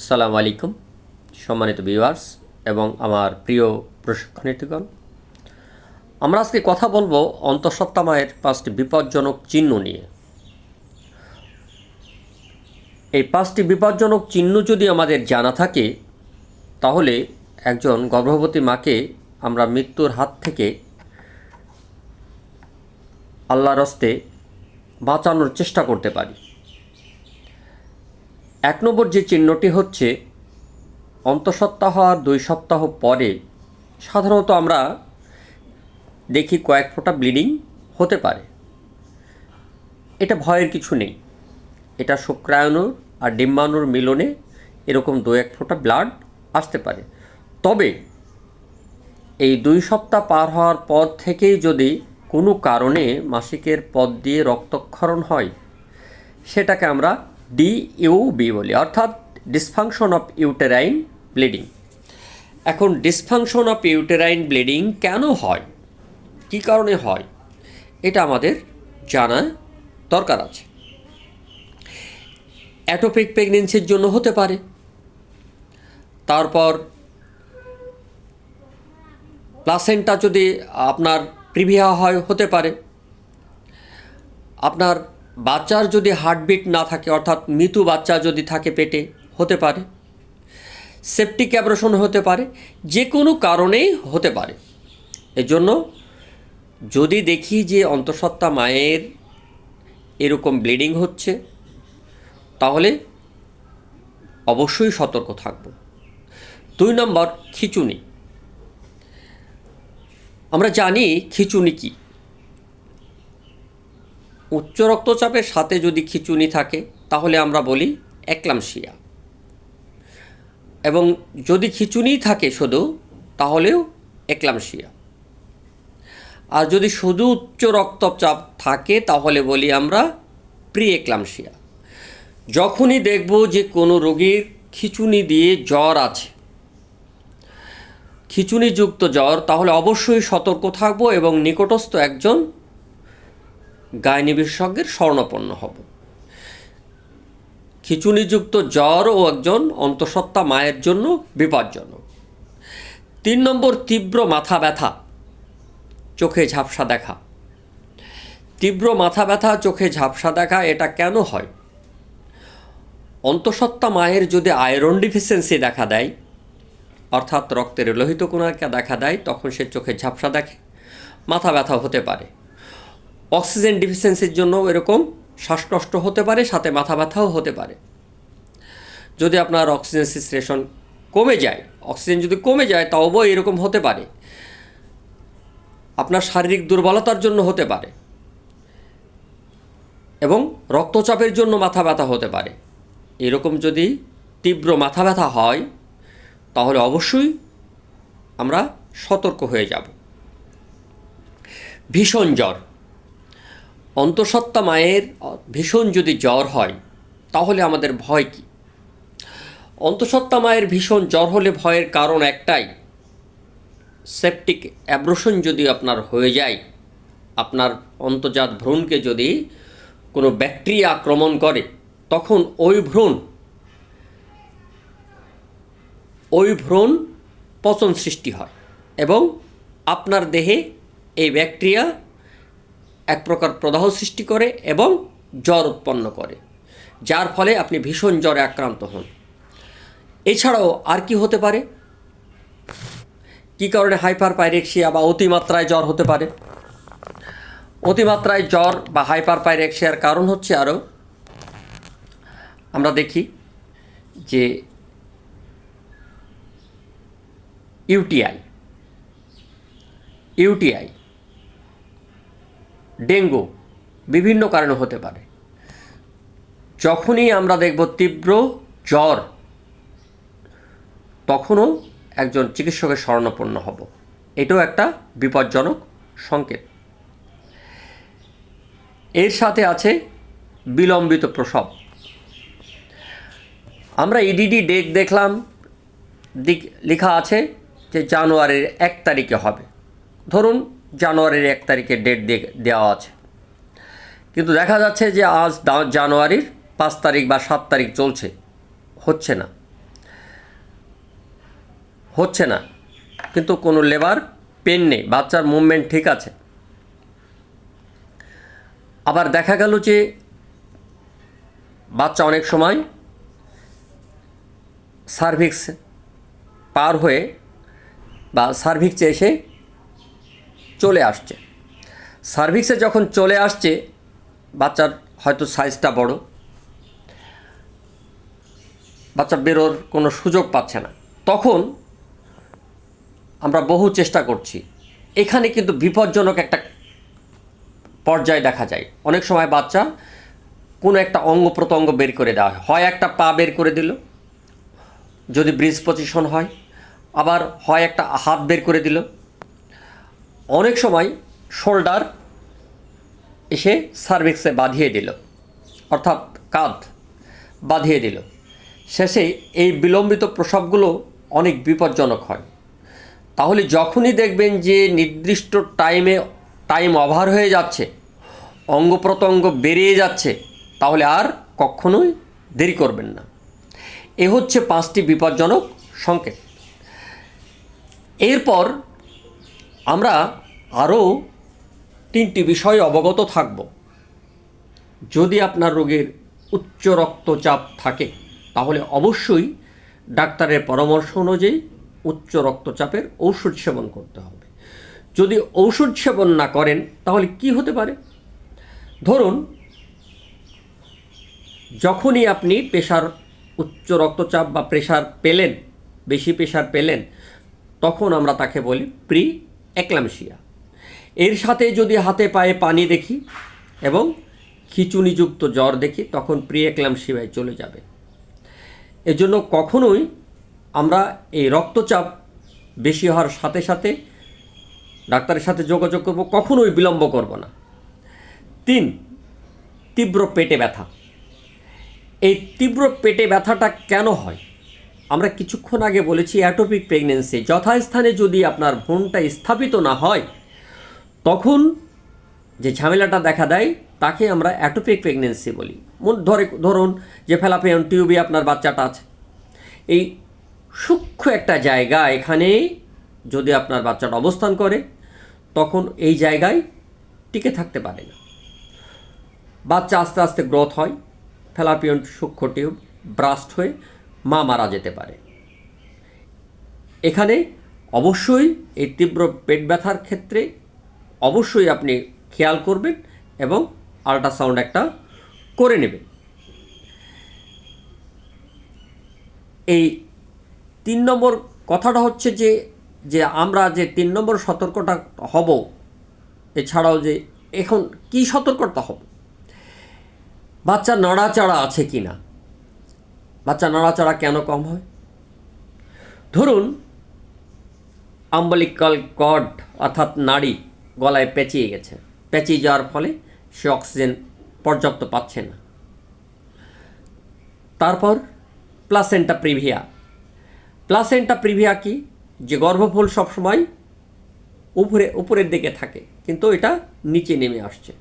আসসালামু আলাইকুম, সম্মানিত ভিউয়ার্স এবং আমার প্রিয় প্রশিক্ষণার্থীগণ। আমরা আজকে কথা বলব অন্তঃসত্ত্বা মায়ের পাঁচটি বিপজ্জনক চিহ্ন নিয়ে। এই পাঁচটি বিপজ্জনক চিহ্ন যদি আমাদের জানা থাকে, তাহলে একজন গর্ভবতী মাকে আমরা মৃত্যুর হাত থেকে আল্লাহর হস্তে বাঁচানোর চেষ্টা করতে পারি। এক নম্বর যে চিহ্নটি হচ্ছে, অন্তঃসত্ত্বা হওয়ার দুই সপ্তাহ পরে সাধারণত আমরা দেখি কয়েক ফোঁটা ব্লিডিং হতে পারে। এটা ভয়ের কিছু নেই। এটা শুক্রায়নুর আর ডিম্বাণুর মিলনে এরকম দু এক ফোঁটা ব্লাড আসতে পারে। তবে এই দুই সপ্তাহ পার হওয়ার পর থেকেই যদি কোনো কারণে মাসিকের পথ দিয়ে রক্তক্ষরণ হয়, সেটাকে আমরা ডিইউবি বলি, অর্থাৎ ডিসফাংশন অফ ইউটেরাইন ব্লিডিং এখন ডিসফাংশন অফ ইউটেরাইন ব্লিডিং কেন হয়? কী কারণে হয়? এটা আমাদের জানা দরকার আছে। অ্যাটোপিক প্রেগনেন্সির জন্য হতে পারে। তারপর প্লাসেন্টা যদি আপনার প্রিভিয়া হয়, হতে পারে। আপনার বাচ্চার যদি হার্টবিট না থাকে, অর্থাৎ মৃত্যু বাচ্চা যদি থাকে পেটে, হতে পারে। সেপটিক অ্যাব্রেশন হতে পারে, যে কোনো কারণেই হতে পারে। এজন্য যদি দেখি যে অন্তঃসত্ত্বা মায়ের এরকম ব্লিডিং হচ্ছে, তাহলে অবশ্যই সতর্ক থাকব। দুই নম্বর, খিচুনি। আমরা জানি খিচুনি কী। উচ্চ রক্তচাপের সাথে যদি খিচুনি থাকে, তাহলে আমরা বলি একলামশিয়া। এবং যদি খিচুনি থাকে শুধু, তাহলেও একলামশিয়া। আর যদি শুধু উচ্চ রক্তচাপ থাকে, তাহলে বলি আমরা প্রি একলামশিয়া যখনই দেখব যে কোনো রোগীর খিচুনি দিয়ে জ্বর আছে, খিচুনিযুক্ত জ্বর, তাহলে অবশ্যই সতর্ক থাকব এবং নিকটস্থ একজন গাইনি বিশেষজ্ঞের স্বর্ণপন্ন হব। খিচুনিযুক্ত জ্বর ও একজন অন্তঃসত্ত্বা মায়ের জন্য বিপজ্জনক। তিন নম্বর, তীব্র মাথা ব্যথা, চোখে ঝাপসা দেখা। তীব্র মাথা ব্যথা, চোখে ঝাপসা দেখা, এটা কেন হয়? অন্তঃসত্ত্বা মায়ের যদি আয়রন ডিফিসিয়েন্সি দেখা দেয়, অর্থাৎ রক্তের লোহিত কোনাকে দেখা দেয়, তখন সে চোখে ঝাপসা দেখে, মাথা ব্যথা হতে পারে। অক্সিজেন ডিফিসিয়েন্সির জন্য এরকম শ্বাসকষ্ট হতে পারে, সাথে মাথা ব্যথাও হতে পারে। যদি আপনার অক্সিজেন সিচুয়েশন কমে যায়, অক্সিজেন যদি কমে যায়, তাও এরকম হতে পারে। আপনার শারীরিক দুর্বলতার জন্য হতে পারে। এবং রক্তচাপের জন্য মাথা ব্যথা হতে পারে। এরকম যদি তীব্র মাথা ব্যথা হয়, তাহলে অবশ্যই আমরা সতর্ক হয়ে যাব। ভীষণ জ্বর। অন্তঃসত্ত্বা মায়ের ভীষণ যদি জ্বর হয়, তাহলে আমাদের ভয় কী? অন্তঃসত্ত্বা মায়ের ভীষণ জ্বর হলে ভয়ের কারণ একটাই। সেপটিক অ্যাব্রোশন যদি আপনার হয়ে যায়, আপনার অন্তর্জাত ভ্রূণকে যদি কোনো ব্যাকটেরিয়া আক্রমণ করে, তখন ওই ভ্রূণ ওই ভ্রূণ পচন সৃষ্টি হয় এবং আপনার দেহে এই ব্যাকটেরিয়া এক প্রকার প্রদাহ সৃষ্টি করে এবং জ্বর উৎপন্ন করে, যার ফলে আপনি ভীষণ জ্বরে আক্রান্ত হন। এছাড়াও আর কি হতে পারে? কী কারণে হাইপার পাইরেক্সিয়া বা অতিমাত্রায় জ্বর হতে পারে? অতিমাত্রায় জ্বর বা হাইপার পাইরেক্সিয়ার কারণ হচ্ছে আরও আমরা দেখি যে ইউটিআই ইউটিআই ডেঙ্গু বিভিন্ন কারণে হতে পারে। যখনই আমরা দেখব তীব্র জ্বর, তখনও একজন চিকিৎসকের স্বর্ণপন্ন হব। এটাও একটা বিপজ্জনক সংকেত। এর সাথে আছে বিলম্বিত প্রসব। আমরা ইডিডি ডেট দেখলাম। দিক লেখা আছে যে জানুয়ারির এক তারিখে হবে। ধরুন জানুয়ারির এক তারিখে ডেট দেওয়া আছে। কিন্তু দেখা যাচ্ছে যে আজ জানুয়ারির পাঁচ তারিখ বা সাত তারিখ চলছে। হচ্ছে না। হচ্ছে না। কিন্তু কোনো লেবার পেন নেই। বাচ্চার মুভমেন্ট ঠিক আছে। আবার দেখা গেল যে বাচ্চা অনেক সময় সার্ভিক্স পার হয়ে বা সার্ভিক্সে এসে চলে আসছে। সার্ভিক্সে যখন চলে আসছে, বাচ্চার হয়তো সাইজটা বড়, বাচ্চা বেরোর কোনো সুযোগ পাচ্ছে না। তখন আমরা বহু চেষ্টা করছি। এখানে কিন্তু বিপজ্জনক একটা পর্যায়ে দেখা যায়। অনেক সময় বাচ্চা কোনো একটা অঙ্গ প্রত্যঙ্গ বের করে দেওয়া হয়। হয় একটা পা বের করে দিল, যদি ব্রিজ পজিশন হয়, আবার হয় একটা হাত বের করে দিল অনেক সময় শোল্ডার এসে সার্ভিক্সে বাঁধিয়ে দিল, অর্থাৎ কাঁধ বাঁধিয়ে দিল। শেষে এই বিলম্বিত প্রসবগুলো অনেক বিপজ্জনক হয়। তাহলে যখনই দেখবেন যে নির্দিষ্ট টাইমে, টাইম ওভার হয়ে যাচ্ছে, অঙ্গ প্রত্যঙ্গ বেরিয়ে যাচ্ছে, তাহলে আর কখনোই দেরি করবেন না। এ হচ্ছে পাঁচটি বিপজ্জনক সংকেত। এরপর আমরা আরও তিনটি বিষয় অবগত থাকব। যদি আপনার রোগের উচ্চ রক্তচাপ থাকে, তাহলে অবশ্যই ডাক্তারের পরামর্শ অনুযায়ী উচ্চ রক্তচাপের ঔষধ সেবন করতে হবে। যদি ঔষধ সেবন না করেন, তাহলে কি হতে পারে? ধরুন, যখনই আপনি প্রেশার উচ্চ রক্তচাপ বা প্রেশার পেলেন, বেশি প্রেশার পেলেন, তখন আমরা তাকে বলি প্রি একলামশিয়া এর সাথে যদি হাতে পায়ে পানি দেখি এবং খিচুনিযুক্ত জ্বর দেখি, তখন প্রি একলামশিয়ায় চলে যাবে। এজন্য কখনোই আমরা এই রক্তচাপ বেশি হওয়ার সাথে সাথে ডাক্তারের সাথে যোগাযোগ করব, কখনোই বিলম্ব করব না। তিন, তীব্র পেটে ব্যথা। এই তীব্র পেটে ব্যথাটা কেন হয়? আমরা কিছুক্ষণ আগে বলেছি অ্যাটোপিক প্রেগনেন্সি। যথাস্থানে যদি আপনার ভ্রূণটা স্থাপিত না হয়, তখন যে ঝামেলাটা দেখা দেয়, তাকে আমরা অ্যাটোপিক প্রেগনেন্সি বলি। ধরে ধরুন যে ফেলাপিয়ন টিউবে আপনার বাচ্চাটা আছে। এই সূক্ষ্ম একটা জায়গা এখানে যদি আপনার বাচ্চাটা অবস্থান করে, তখন এই জায়গায় টিকে থাকতে পারে না। বাচ্চা আস্তে আস্তে গ্রোথ হয় ফেলাপিয়ন সূক্ষ্ম টিউব ব্রাস্ট হয়ে মা মারা যেতে পারে। এখানে অবশ্যই এই তীব্র পেট ব্যথার ক্ষেত্রে অবশ্যই আপনি খেয়াল করবেন এবং আল্ট্রাসাউন্ড একটা করে নেবেন। এই তিন নম্বর কথাটা হচ্ছে যে যে আমরা যে তিন নম্বর সতর্কতা হব, এছাড়াও যে এখন কি সতর্কতা হব? বাচ্চা নাড়াচাড়া আছে কি না বাচ্চা নাড়াচাড়া কেন কম হয়? ধরুন আম্বলিকাল কর্ড অর্থাৎ নাড়ি গলায় পেঁচিয়ে গেছে। পেঁচিয়ে যাওয়ার ফলে সে অক্সিজেন পর্যাপ্ত পাচ্ছে না। তারপর প্লাসেন্টা প্রিভিয়া প্লাসেন্টা প্রিভিয়া কি? যে গর্ভফুল সবসময় উপরে, উপরের দিকে থাকে, কিন্তু এটা নিচে নেমে আসছে।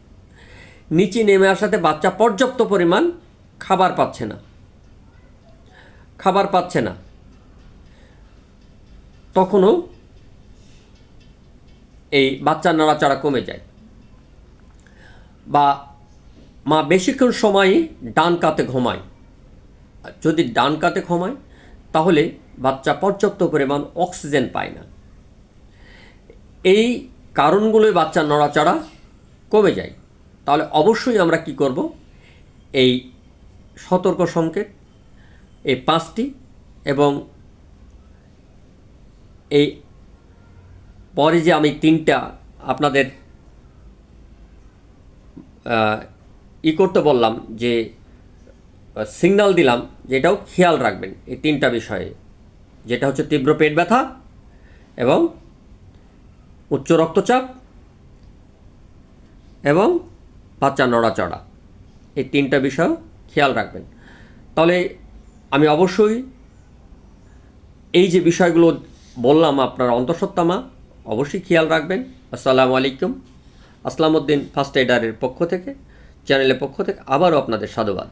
নিচে নেমে আসাতে বাচ্চা পর্যাপ্ত পরিমাণ খাবার পাচ্ছে না। খাবার পাচ্ছে না। তখনও এই বাচ্চার নাড়াচাড়া কমে যায়। বা মা বেশিক্ষণ সময় ডান কাতে ঘুমায়। যদি ডান কাতে ঘুমায়, তাহলে বাচ্চা পর্যাপ্ত পরিমাণ অক্সিজেন পায় না। এই কারণগুলোই বাচ্চার নড়াচড়া কমে যায়। তাহলে অবশ্যই আমরা কি করব? এই সতর্ক সংকেত এই পাঁচটি এবং এই পরে যে আমি তিনটা আপনাদের ই করতে বললাম যে সিগন্যাল দিলাম, যেটাও খেয়াল রাখবেন এই তিনটা বিষয়ে। যেটা হচ্ছে তীব্র পেট ব্যথা এবং উচ্চ রক্তচাপ এবং বাচ্চা নড়াচড়া। এই তিনটা বিষয় খেয়াল রাখবেন। তাহলে আমি অবশ্যই এই যে বিষয়গুলো বললাম আপনার অন্তঃসত্ত্বা মা অবশ্যই খেয়াল রাখবেন। আসসালামু আলাইকুম। আসলামউদ্দিন ফার্স্ট এডারের পক্ষ থেকে, চ্যানেলের পক্ষ থেকে আবারও আপনাদের সাধুবাদ।